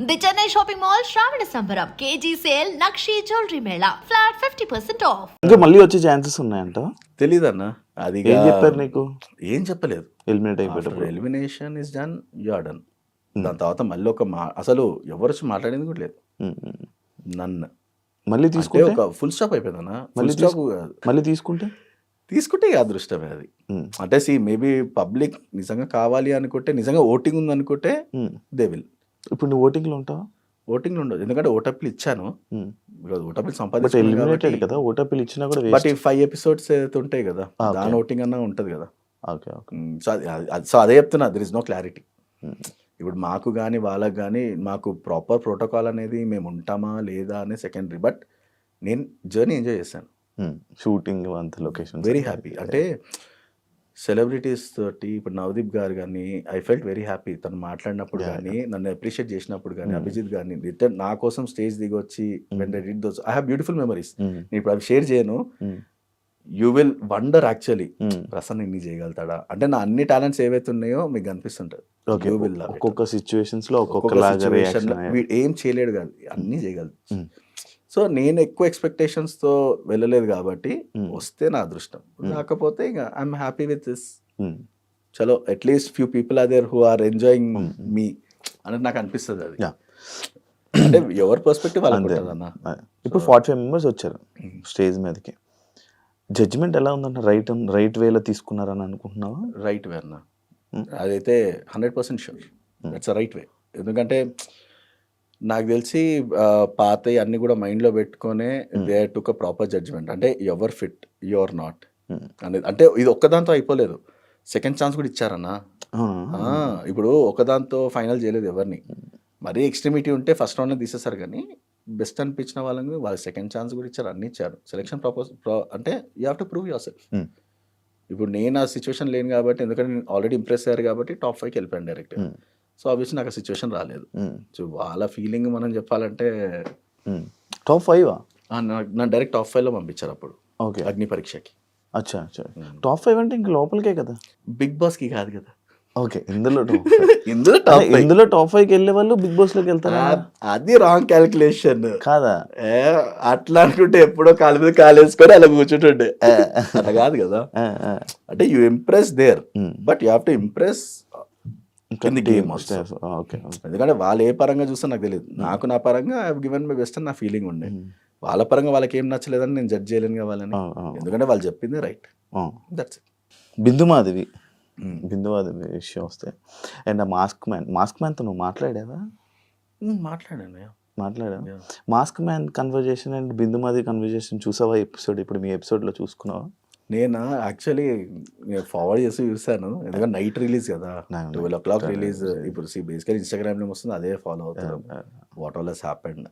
The Chennai shopping mall Shravana Sambaram KG sale Nakshi jewellery mela flat fifty percent off ఇంకా మళ్ళీ వచ్చే chances ఉన్నాయంట? తెలీదన్న. అది ఏం చెప్పారు నీకు? ఏం చెప్పలేదు. Eliminate అయిపోయేటప్పుడు. Elimination is done you are done దాని తర్వాత మళ్ళీ ఒక మా అసలు ఎవరు వచ్చి మాట్లాడింది కూడా లేదు. ఉమ్, ఉమ్. నన్ను. మళ్ళీ తీసుకుంటే? ఒక ఫుల్ స్టాప్ అయిపోయిందన్న. మళ్ళీ ఫుల్ స్టాప్ కాదు. మళ్ళీ తీసుకుంటే? తీసుకుంటే అదృష్టమే అది. ఉమ్, అంటే సి మేబీ పబ్లిక్ నిజంగా కావాలి అనుకుంటే నిజంగా ఓటింగ్ ఉంది అనుకుంటే. దే విల్ ఇప్పుడు నువ్వు ఓటింగ్లో ఉంటావా? ఓటింగ్ ఉండదు. ఎందుకంటే ఓటప్లు ఇచ్చాను. బికాజ్ సంపాదించాను ఎలిమినేటెడ్ కదా. ఓటర్పీలు ఇచ్చినా కూడా బట్ ఈ ఫైవ్ ఎపిసోడ్స్ అయితే ఉంటాయి కదా. దాని ఓటింగ్ అన్నా ఉంటది కదా. Okay okay. సో అది సో అదే చెప్తున్నా. There is no clarity. ఇప్పుడు మాకు కానీ వాళ్ళకి కానీ మాకు ప్రాపర్ ప్రోటోకాల్ అనేది మేము ఉంటామా లేదా అనే సెకండరీ బట్ నేను జర్నీ ఎంజాయ్ చేశాను. షూటింగ్ అంత లొకేషన్ వెరీ హ్యాపీ అంటే సెలబ్రిటీస్ తోటి ఇప్పుడు నవదీప్ గారు కానీ ఐ ఫెల్ట్ వెరీ హ్యాపీ. తను మాట్లాడినప్పుడు. కానీ నన్ను అప్రిషియేట్ చేసినప్పుడు కానీ. అభిజిత్ గారిని రిటర్న్ నా కోసం స్టేజ్ దిగి వచ్చి when I did those I have beautiful memories. నేను ఇప్పుడు అవి షేర్ చేయను. You will wonder actually Prasanna ఇన్ని చేయగలుగుతాడా? అంటే నా అన్ని టాలెంట్స్ ఏవైతే ఉన్నాయో మీకు కనిపిస్తుంటది. ఒక్కొక్క సిచ్యువేషన్స్లో ఒక్కొక్క ఏం చేయలేడు కాదు అన్నీ చేయగలదు Mm. సో నేను ఎక్కువ expectations తో వెళ్ళలేదు కాబట్టి Mm. వస్తే నా అదృష్టం Mm. కాకపోతే ఇంకా ఐఎమ్ హ్యాపీ విత్ దిస్ చలో at least few people are there who are enjoying. మీ అనేది నాకు అనిపిస్తుంది అది. అంటే ఎవరి పర్స్పెక్టివ్ అన్న ఇప్పుడు ఫార్టీ ఫైవ్ మెంబర్స్ వచ్చారు Mm. స్టేజ్ మీదకి జడ్జిమెంట్ ఎలా ఉందంటే రైట్ రైట్ వేలో తీసుకున్నారని అనుకుంటున్నావా రైట్ వే అన్న. అదైతే hundred percent sure. That's right way ఎందుకంటే నాకు తెలిసి పాత అన్ని కూడా మైండ్లో పెట్టుకొనే. They took a proper judgement. అంటే ever fit you are not. అనేది. అంటే ఇది ఒక్కదాంతో అయిపోలేదు. సెకండ్ ఛాన్స్ కూడా ఇచ్చారన్నా. ఇప్పుడు ఒకదాంతో ఫైనల్ చేయలేదు ఎవరిని. మరీ ఎక్స్ట్రీమిటీ ఉంటే ఫస్ట్ రౌండ్ తీసేస్తారు కానీ బెస్ట్ అనిపించిన వాళ్ళని వాళ్ళకి సెకండ్ ఛాన్స్ కూడా ఇచ్చారు అన్ని ఇచ్చారు. సెలెక్షన్ ప్రపోజ్ అంటే you have to prove yourself. ఇప్పుడు నేను ఆ సిచ్యువేషన్ లేను కాబట్టి ఎందుకంటే నేను ఆల్రెడీ ఇంప్రెస్ అయ్యారు కాబట్టి టాప్ ఫైవ్కి వెళ్ళిపోయాను డైరెక్ట్. సో ఆబ్వియస్లీ నాకు ఆ సిచ్యువేషన్ రాలేదు. సో వాళ్ళ ఫీలింగ్ మనం చెప్పాలంటే. టాప్ ఫైవ్ నా- డైరెక్ట్ టాప్ ఫైవ్లో పంపించారు అప్పుడు. ఓకే. అగ్ని పరీక్షకి. అచ్చా అచ్చా. టాప్ ఫైవ్ అంటే ఇంక లోపలికే కదా? బిగ్ బాస్కి కాదు కదా. ఓకే ఇందులో ఇందులో. టాప్ ఇందులో టాప్ ఫైవ్కి వెళ్ళే వాళ్ళు బిగ్ బాస్లోకి వెళ్తారా? అది రాంగ్ క్యాలిక్యులేషన్ కాదా? ఏ అట్లా అనుకుంటే ఎప్పుడో కాలు మీద కాలు వేసుకొని అలా కూర్చుంటుండే. ఏ, అట్లా కాదు కదా. అంటే you impress there. But you have to impress ఆ, ఓకే ఓకే. ఎందుకంటే వాళ్ళు ఏ పరంగా చూస్తే నాకు తెలియదు నాకు నా పరంగా గివెన్ మై బెస్ట్ అని నా ఫీలింగ్ ఉండే. Mm. వాళ్ళ పరంగా వాళ్ళకి ఏం నచ్చలేదని నేను జడ్జ్ చేయలేను వాళ్ళని. ఆ, ఆ, ఎందుకంటే వాళ్ళు చెప్పింది రైట్. దట్స్ బిందు మాధవి. బిందు మాధవి విషయం వస్తే. అండ్ ఆ మాస్క్ మ్యాన్ మాస్క్ మ్యాన్తో నువ్వు మాట్లాడావా? మాట్లాడాను Yeah. Mask man conversation and Bindu Madhavi conversation చూసావా ఎపిసోడ్ ఇప్పుడు మీ ఎపిసోడ్లో చూసుకున్నావా? నేను? యాక్చువల్లీ ఫార్వర్డ్ చేసి చూసాను ఎందుకంటే నైట్ రిలీజ్ కదా. Twelve o'clock release. ఇప్పుడు సి బేసికల్ ఇన్స్టాగ్రామ్లో వస్తుంది అదే ఫాలో అవుతాను వాట్ ఆల్ హెస్ హ్యాపెండ్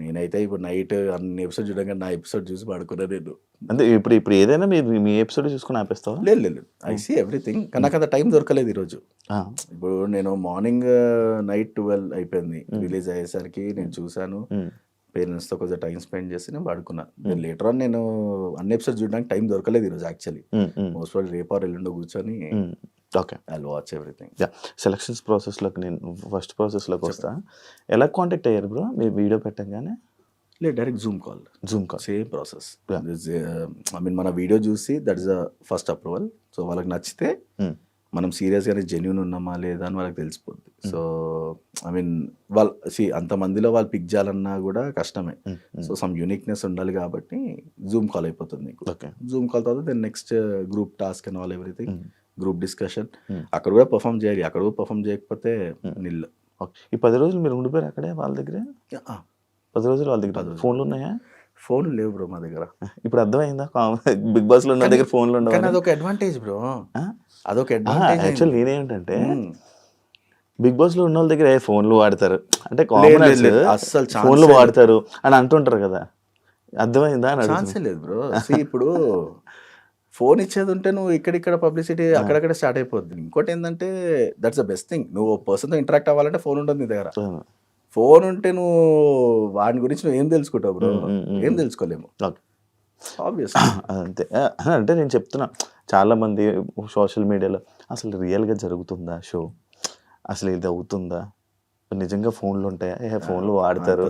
నేనైతే ఇప్పుడు నైట్ అన్ని ఎపిసోడ్ చూడగా నా ఎపిసోడ్ చూసి పడుకున్నా నేను. అంటే ఇప్పుడు ఇప్పుడు ఏదైనా మీరు మీ ఎపిసోడ్ చూసుకుని ఆపేస్తావా? లేదు లేదు ఐ సీ ఎవ్రీథింగ్ కానీ నాకు అంత టైం దొరకలేదు ఈరోజు. ఇప్పుడు నేను మార్నింగ్ నైట్ ట్వెల్వ్ అయిపోయింది. రిలీజ్ అయ్యేసరికి నేను చూశాను. ఉమ్, పేరెంట్స్తో కొంచెం టైం స్పెండ్ చేసి నేను పడుకున్నా నేను లేటర్ ఆన్ నేను అన్ని ఎపిసోడ్ చూడడానికి టైం దొరకలేదు ఈరోజు యాక్చువల్లీ మోస్ట్ ఆల్ రేపు ఆర్ ఎల్లుండో కూర్చొని. Okay. I watch everything yeah selections ప్రాసెస్లోకి నేను ఫస్ట్ ప్రాసెస్లోకి వస్తా. ఎలా కాంటాక్ట్ అయ్యారు బ్రో మీరు వీడియో పెట్టగానే? లేదు direct Zoom call Zoom call same process. I mean మన వీడియో చూసి that is the first approval so వాళ్ళకి నచ్చితే. మనం సీరియస్గానే జెన్యున్ ఉన్నామా లేదా అని వాళ్ళకి తెలిసిపోద్ది సో ఐ మీన్ వాళ్ళు సి అంతమందిలో వాళ్ళు పిక్ చేయాలన్నా కూడా కష్టమే. సో సమ్ యూనిక్నెస్ ఉండాలి కాబట్టి జూమ్ కాల్ అయిపోతుంది ఓకే జూమ్ కాల్ తర్వాత then next group task and all everything. Group discussion. అక్కడ కూడా పర్ఫామ్ చేయాలి. అక్కడ కూడా పర్ఫామ్ చేయకపోతే Mm. నిల్ ఓకే ఈ పది రోజులు మీరు ఉండిపోయారు అక్కడే వాళ్ళ దగ్గరే? పది రోజులు వాళ్ళ దగ్గర. ఫోన్లు ఉన్నాయా? ఫోన్ లేవు బ్రో మా దగ్గర. ఇప్పుడు అర్థమైందా? బిగ్ బాస్లో ఉన్న దగ్గర ఫోన్లు ఉండవు అదొక అడ్వాంటేజ్ బ్రో అదొక యాక్చువల్ అడ్వాంటేజ్ నేనేంటంటే బిగ్ బాస్లో ఉన్న వాళ్ళ దగ్గర ఫోన్లు వాడతారు? అంటే ఛాన్సే ఫోన్లు. వాడతారు అని అంటుంటారు కదా. అర్థమైందా ఛాన్సే. లేదు బ్రో ఇప్పుడు ఫోన్ ఇచ్చేది ఉంటే నువ్వు ఇక్కడిక్కడ పబ్లిసిటీ అక్కడక్కడ స్టార్ట్ అయిపోద్ది. ఇంకోటి ఏంటంటే దట్స్ ద బెస్ట్ థింగ్ నువ్వు పర్సన్తో ఇంటరాక్ట్ అవ్వాలంటే ఫోన్ ఉంటుంది నీ దగ్గర. ఫోన్ ఉంటే నువ్వు వాడి గురించి నువ్వు ఏం తెలుసుకుంటావు బ్రో ఏం. తెలుసుకోలేము. అంతే. అంటే నేను చెప్తున్నా చాలా మంది సోషల్ మీడియాలో అసలు రియల్గా జరుగుతుందా షో అసలు ఇది అవుతుందా? నిజంగా ఫోన్లు ఉంటాయా? ఏ ఫోన్లు వాడతారు.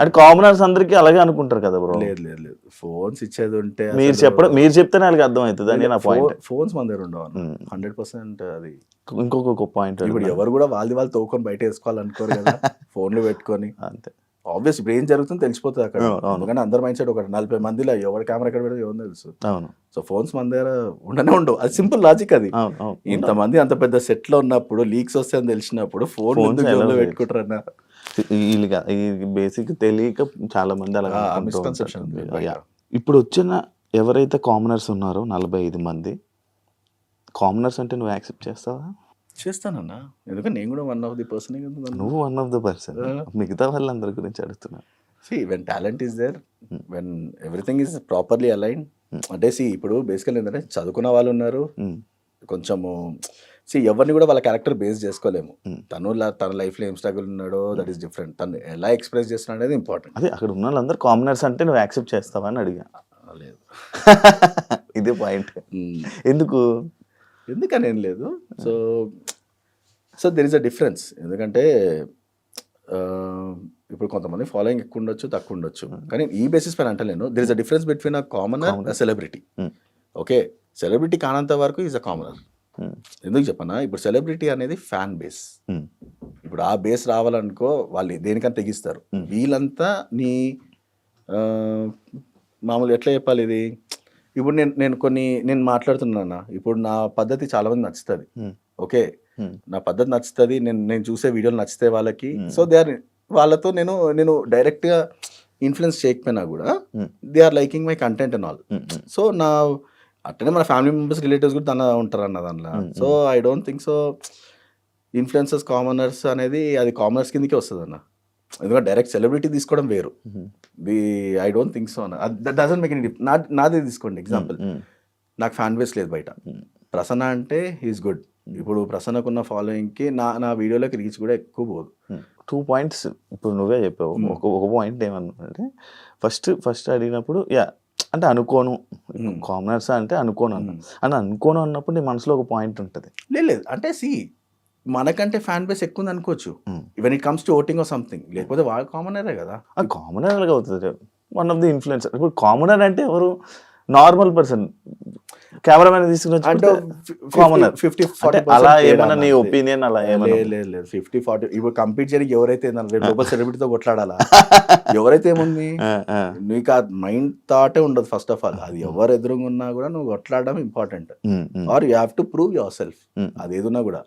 అంటే కామనర్స్ అందరికీ అలాగే అనుకుంటారు కదా బ్రో? లేదు లేదు లేదు. ఫోన్స్ ఇచ్చేది ఉంటే మీరు చెప్పడం మీరు చెప్తేనే వాళ్ళకి అర్థం అవుతుంది అని నా పాయింట్ ఫోన్స్ మన దగ్గర ఉండవు. హండ్రెడ్ పర్సెంట్ అది. ఇంకొక పాయింట్ ఇప్పుడు ఎవరు కూడా వాళ్ళది వాళ్ళు తోకొని బయట వేసుకోవాలనుకోరు కదా. ఫోన్లు పెట్టుకొని. అంతే. ఆబ్వియస్ ఇప్పుడు ఏం జరుగుతుందో తెలిసిపోతుంది అక్కడ. అందుకని అందరి మైండ్ సెట్ ఒకటి నలభై మందిలో ఎవరి కెమెరా ఎక్కడ పెడితే ఎవరు తెలుసు. అవును. సో ఫోన్స్ మన దగ్గర ఉండనే ఉండవు. అది సింపుల్ లాజిక్ అది. ఇంతమంది అంత పెద్ద సెట్లో ఉన్నప్పుడు లీక్స్ వస్తాయని తెలిసినప్పుడు ఫోన్. పెట్టుకుంటారన్న బేసిక్ తెలియక చాలా మంది అలా. ఇప్పుడు వచ్చిన ఎవరైతే కామనర్స్ ఉన్నారో నలభై ఐదు మంది కామనర్స్ అంటే నువ్వు యాక్సెప్ట్ చేస్తావా? చేస్తానన్నా. ఎందుకంటే నేను కూడా వన్ ఆఫ్ ది పర్సన్ నువ్వు వన్ ఆఫ్ ద పర్సన్. మిగతా వాళ్ళందరి గురించి అడుగుతున్నా. See when talent is there Hmm. When everything is properly align Hmm. అంటే సి ఇప్పుడు బేసికల్ ఏంటంటే చదువుకున్న వాళ్ళు ఉన్నారు. ఉమ్, కొంచెము సి ఎవరిని కూడా వాళ్ళ క్యారెక్టర్ బేస్ చేసుకోలేము. Hmm. తను తన లైఫ్లో ఏం స్ట్రగుల్ ఉన్నాడో దట్ ఈస్ డిఫరెంట్ తను ఎలా ఎక్స్ప్రెస్ చేస్తున్నాడు అనేది ఇంపార్టెంట్ అదే అక్కడ ఉన్న వాళ్ళందరూ కామనర్స్ అంటే నువ్వు యాక్సెప్ట్ చేస్తావా అని అడిగా. లేదు. ఇదే పాయింట్ Hmm. ఎందుకు? ఎందుకని ఏం లేదు so so there is a difference ఎందుకంటే ఇప్పుడు కొంతమంది ఫాలోయింగ్ ఎక్కువ ఉండొచ్చు తక్కువ ఉండొచ్చు కానీ ఈ బేసిస్ పైన అంటలేను. There is a difference between a commoner. Celebrity Hmm. Okay celebrity కానంత వరకు ఈజ్ అ కామనర్ ఎందుకు చెప్పనా? ఇప్పుడు సెలబ్రిటీ అనేది ఫ్యాన్ బేస్ ఉమ్, ఇప్పుడు ఆ బేస్ రావాలనుకో వాళ్ళు దేనికని తెగిస్తారు. Hmm. వీళ్ళంతా నీ మామూలు ఎట్లా చెప్పాలి ఇది? ఇప్పుడు నేను నేను కొన్ని నేను మాట్లాడుతున్నాను ఇప్పుడు నా పద్ధతి చాలా మంది నచ్చుతుంది ఓకే? నా పద్ధతి నచ్చుతుంది. నేను నేను చూసే వీడియోలు నచ్చితే వాళ్ళకి. సో దే ఆర్ వాళ్ళతో నేను నేను డైరెక్ట్గా ఇన్ఫ్లుయెన్స్ చేయకపోయినా కూడా. They are liking my content and all. So నా అట్లనే మన ఫ్యామిలీ మెంబర్స్ రిలేటివ్స్ కూడా దానిలో ఉంటారు అన్న దానిలో. So I don't think so influencers commoners అనేది అది కామనర్స్ కిందకే వస్తుంది అన్న ఎందుకంటే డైరెక్ట్ సెలబ్రిటీ తీసుకోవడం వేరు. The I don't think so అన్న. దట్ డజన్ మేక్ ఎనీ నా నాదే తీసుకోండి ఎగ్జాంపుల్ నాకు ఫ్యాన్ బేస్ లేదు బయట. ప్రసన్న అంటే హీస్ గుడ్ ఇప్పుడు ప్రసన్నకున్న ఫాలోయింగ్కి నా నా వీడియోలోకి రీచ్ కూడా ఎక్కువ పోదు. టూ పాయింట్స్ ఇప్పుడు నువ్వే చెప్పావు. ఒక ఒక పాయింట్ ఏమన్నానంటే ఫస్ట్ ఫస్ట్ అడిగినప్పుడు యా అంటే అనుకోను. కామనర్స్ అంటే అనుకోను అన్న. అని అనుకోను అన్నప్పుడు నీ మనసులో ఒక పాయింట్ ఉంటుంది. లేదు అంటే సి మనకంటే ఫ్యాన్ బేస్ ఎక్కువ ఉంది అనుకోవచ్చు Hmm. When it comes to voting or something లేకపోతే వాళ్ళు కామనరే కదా. ఆ కామనర్ అవుతుంది వన్ ఆఫ్ ది ఇన్ఫ్లుయెన్సర్ ఇప్పుడు కామనర్ అంటే ఎవరు? నార్మల్ పర్సన్ కెమెరామెన్ తీసుకుని ఫిఫ్టీ అలా ఏమన్నా నీ ఒపీనియన్ అలా లేదు లేదు ఫిఫ్టీ ఫార్టీ ఇప్పుడు కంపీట్ చేయడానికి ఎవరైతే ఏందన్న, రేపు లోపల సెలబ్రిటీతో కొట్లాడాలా? ఎవరైతే ఏముంది? నీకు ఆ మైండ్ థాటే ఉండదు ఫస్ట్ ఆఫ్ ఆల్ అది ఎవరు ఎదురుగా ఉన్నా కూడా నువ్వు కొట్లాడడం important or you have to prove yourself అది ఏదున్నా కూడా.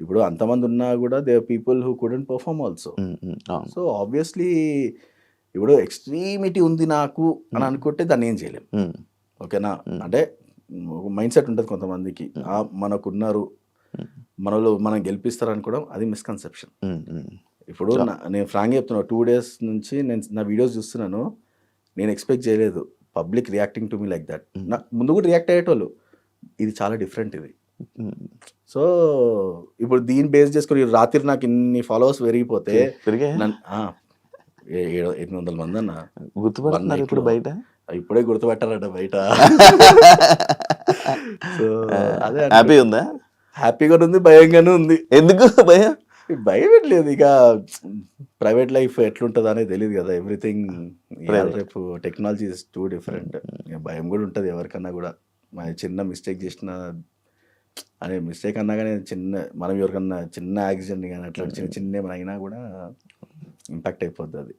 ఇప్పుడు అంతమంది ఉన్నా కూడా they people who couldn't perform also. So obviously ఇప్పుడు ఎక్స్ట్రీమిటీ ఉంది నాకు అని అనుకుంటే దాన్ని ఏం చేయలేం. ఉమ్, ఓకేనా. అంటే మైండ్ సెట్ ఉంటుంది కొంతమందికి. ఆ, మనకున్నారు మనలో మనం గెలిపిస్తారు అనుకోవడం అది మిస్కన్సెప్షన్ ఇప్పుడు నేను ఫ్రాంక్ చెప్తున్నా టూ డేస్ నుంచి నేను నా వీడియోస్ చూస్తున్నాను నేను ఎక్స్పెక్ట్ చేయలేదు. Public reacting to me like that నా ముందు కూడా రియాక్ట్ అయ్యేటోళ్ళు. ఇది చాలా డిఫరెంట్ ఇది. సో ఇప్పుడు దీన్ని బేస్ చేసుకుని రాత్రి నాకు ఇన్ని ఫాలోవర్స్ పెరిగిపోతే ఎనిమిది వందల మంది అన్న. గుర్తుపడుతున్నారు ఇప్పుడు. బయట? ఇప్పుడే గుర్తుపెట్టారట బయట. సో అదే హ్యాపీ ఉందా? హ్యాపీగా ఉంది భయంగానే ఉంది. ఎందుకు? భయం? భయం ఏం లేదు ఇక ప్రైవేట్ లైఫ్ ఎట్లుంటుంది అనేది తెలియదు కదా ఎవ్రీథింగ్. రేపు టెక్నాలజీ ఇస్ టూ డిఫరెంట్. భయం కూడా ఉంటుంది ఎవరికన్నా కూడా. మన చిన్న మిస్టేక్ చేసిన అనే మిస్టేక్ అన్నా కానీ చిన్న మనం ఎవరికన్నా చిన్న యాక్సిడెంట్ కానీ అట్లా చిన్న చిన్న ఏమైనా అయినా కూడా ఇంపాక్ట్ అయిపోద్ది అది.